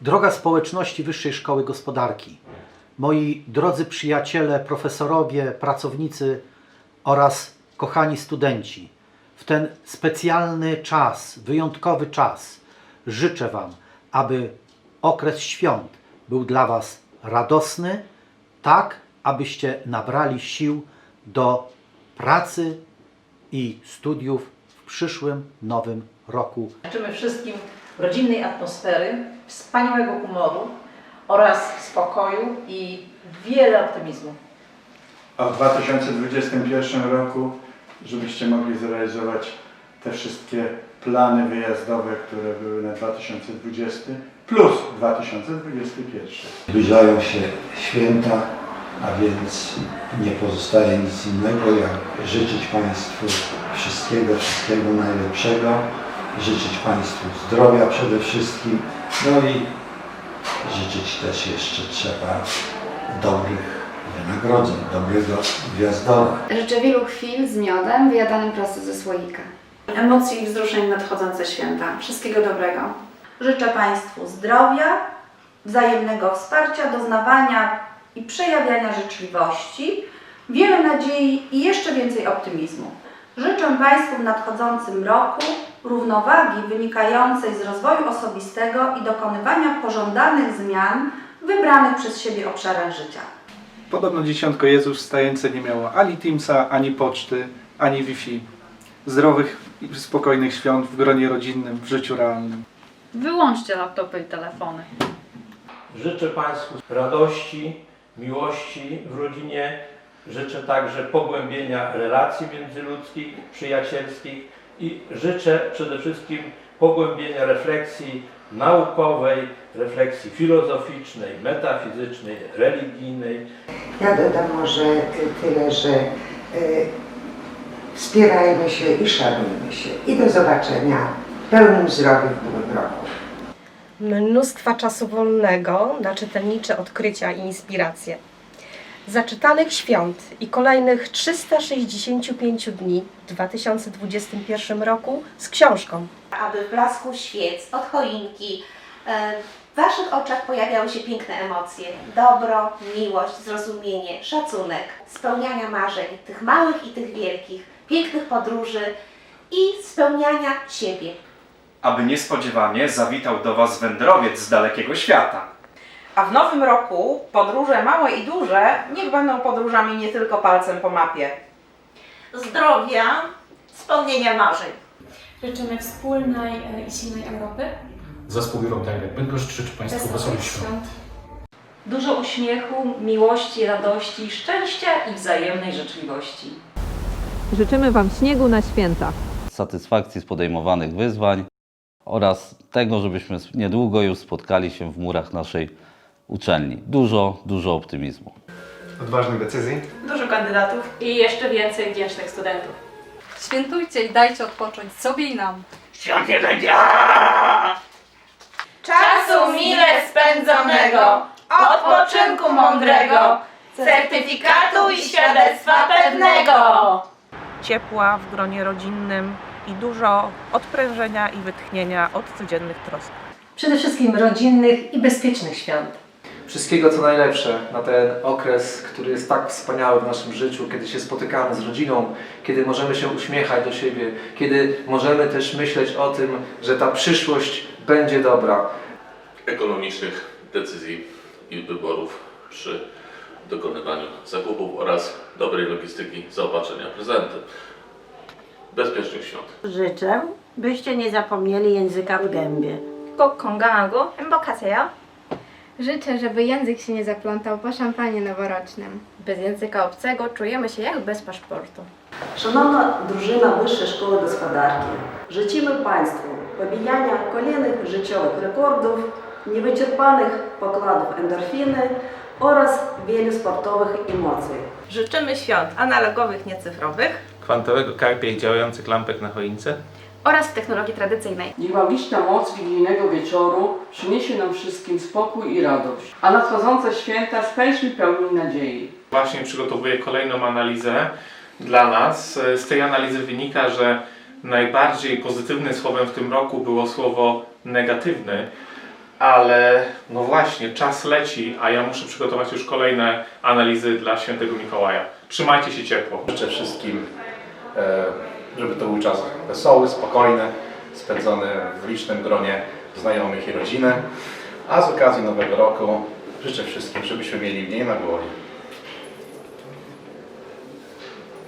Droga społeczności Wyższej Szkoły Gospodarki, moi drodzy przyjaciele, profesorowie, pracownicy oraz kochani studenci, w ten specjalny czas, wyjątkowy czas, życzę Wam, aby okres świąt był dla Was radosny, tak abyście nabrali sił do pracy i studiów w przyszłym nowym roku. Życzymy wszystkim rodzinnej atmosfery, wspaniałego humoru oraz spokoju i wiele optymizmu. A w 2021 roku, żebyście mogli zrealizować te wszystkie plany wyjazdowe, które były na 2020 plus 2021. Zbliżają się święta, a więc nie pozostaje nic innego jak życzyć Państwu wszystkiego, wszystkiego najlepszego, życzyć Państwu zdrowia przede wszystkim, no i życzyć też jeszcze trzeba dobrych wynagrodzeń, dobrego gwiazdora. Życzę wielu chwil z miodem wyjadanym prosto ze słoika. emocji i wzruszeń nadchodzące święta. Wszystkiego dobrego. Życzę Państwu zdrowia, wzajemnego wsparcia, doznawania i przejawiania życzliwości, wiele nadziei i jeszcze więcej optymizmu. Życzę Państwu w nadchodzącym roku równowagi wynikającej z rozwoju osobistego i dokonywania pożądanych zmian w wybranych przez siebie obszarach życia. Podobno dzieciątko Jezus wstające nie miało ani Teamsa, ani poczty, ani Wi-Fi. Zdrowych i spokojnych świąt w gronie rodzinnym, w życiu realnym. Wyłączcie laptopy i telefony. Życzę Państwu radości, miłości w rodzinie. Życzę także pogłębienia relacji międzyludzkich, przyjacielskich i życzę przede wszystkim pogłębienia refleksji naukowej, refleksji filozoficznej, metafizycznej, religijnej. Ja dodam może tyle, że y, wspierajmy się i szanujmy się. I do zobaczenia w pełnym zdrowiu w nowym roku. mnóstwa czasu wolnego na czytelnicze odkrycia i inspiracje. Zaczytanych świąt i kolejnych 365 dni w 2021 roku z książką. aby w blasku świec, od choinki, e, w Waszych oczach pojawiały się piękne emocje. Dobro, miłość, zrozumienie, szacunek, spełniania marzeń, tych małych i tych wielkich, pięknych podróży i spełniania siebie. aby niespodziewanie zawitał do Was wędrowiec z dalekiego świata. A w nowym roku podróże małe i duże niech będą podróżami nie tylko palcem po mapie. Zdrowia, spełnienia marzeń. Życzymy wspólnej i silnej Europy. Zespół Eurotech Bydgoszcz życzy Państwu wesołych świąt. Dużo uśmiechu, miłości, radości, szczęścia i wzajemnej życzliwości. Życzymy Wam śniegu na święta. Satysfakcji z podejmowanych wyzwań oraz tego, żebyśmy niedługo już spotkali się w murach naszej uczelni. Dużo, dużo optymizmu. Odważnych decyzji. Dużo kandydatów. I jeszcze więcej wdzięcznych studentów. Świętujcie i dajcie odpocząć sobie i nam. Świąt nie będzie! Czasu mile spędzonego, odpoczynku mądrego, certyfikatu i świadectwa pewnego. Ciepła w gronie rodzinnym i dużo odprężenia i wytchnienia od codziennych trosk. Przede wszystkim rodzinnych i bezpiecznych świąt Wszystkiego co najlepsze na ten okres, który jest tak wspaniały w naszym życiu, kiedy się spotykamy z rodziną, kiedy możemy się uśmiechać do siebie, kiedy możemy też myśleć o tym, że ta przyszłość będzie dobra. Ekonomicznych decyzji i wyborów przy dokonywaniu zakupów oraz dobrej logistyki zaopatrzenia w prezenty. Bezpiecznych świąt. Życzę, byście nie zapomnieli języka w gębie. 꼭 건강하고 행복하세요. Życzę, żeby język się nie zaplątał po szampanie noworocznym. Bez języka obcego czujemy się jak bez paszportu. Szanowna drużyna Wyższej Szkoły Gospodarki, życzymy Państwu pobijania kolejnych życiowych rekordów, niewyczerpanych pokładów endorfiny oraz wielu sportowych emocji. Życzymy świąt analogowych, niecyfrowych. Kwantowego karpia i działających lampek na choince. Oraz technologii tradycyjnej. Niech magiczna moc wigilijnego wieczoru przyniesie nam wszystkim spokój i radość, a nadchodzące święta spędźmy pełni nadziei. Właśnie przygotowuję kolejną analizę dla nas. Z tej analizy wynika, że najbardziej pozytywnym słowem w tym roku było słowo negatywny. Ale no właśnie, czas leci, a ja muszę przygotować już kolejne analizy dla świętego Mikołaja. Trzymajcie się ciepło. Życzę wszystkim, e, żeby to był czas wesoły, spokojny, spędzony w licznym gronie znajomych i rodziny. A z okazji Nowego Roku życzę wszystkim, żebyśmy mieli mniej na głowie.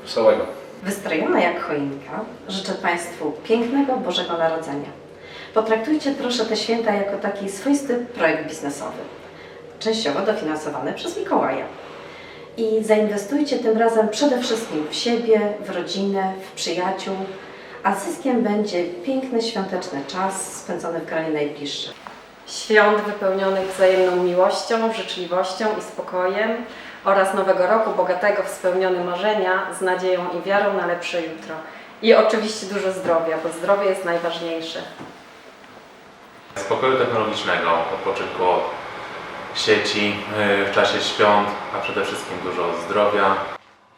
Wesołego. Wystrojona jak choinka, życzę Państwu pięknego Bożego Narodzenia. Potraktujcie proszę te święta jako taki swoisty projekt biznesowy, częściowo dofinansowany przez Mikołaja. I zainwestujcie tym razem przede wszystkim w siebie, w rodzinę, w przyjaciół, a zyskiem będzie piękny świąteczny czas spędzony w gronie najbliższych. Świąt wypełnionych wzajemną miłością, życzliwością i spokojem oraz Nowego Roku bogatego w spełnione marzenia z nadzieją i wiarą na lepsze jutro. I oczywiście dużo zdrowia, bo zdrowie jest najważniejsze. Spokoju technologicznego, odpoczynku od sieci yy, w czasie świąt, a przede wszystkim dużo zdrowia.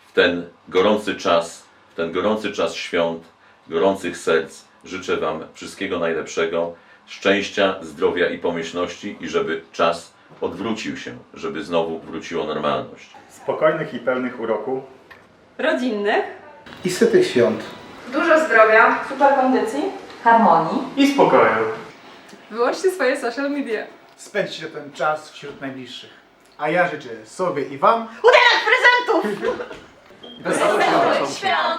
w ten gorący czas, w ten gorący czas świąt, gorących serc życzę Wam wszystkiego najlepszego, szczęścia, zdrowia i pomyślności i żeby czas odwrócił się, żeby znowu wróciła normalność. Spokojnych i pełnych uroku. Rodzinnych. I sytych świąt. Dużo zdrowia, super kondycji, harmonii. I spokoju. Wyłączcie swoje social media. Spędźcie ten czas wśród najbliższych. A ja życzę sobie i Wam Udanych prezentów! Wesołych świąt!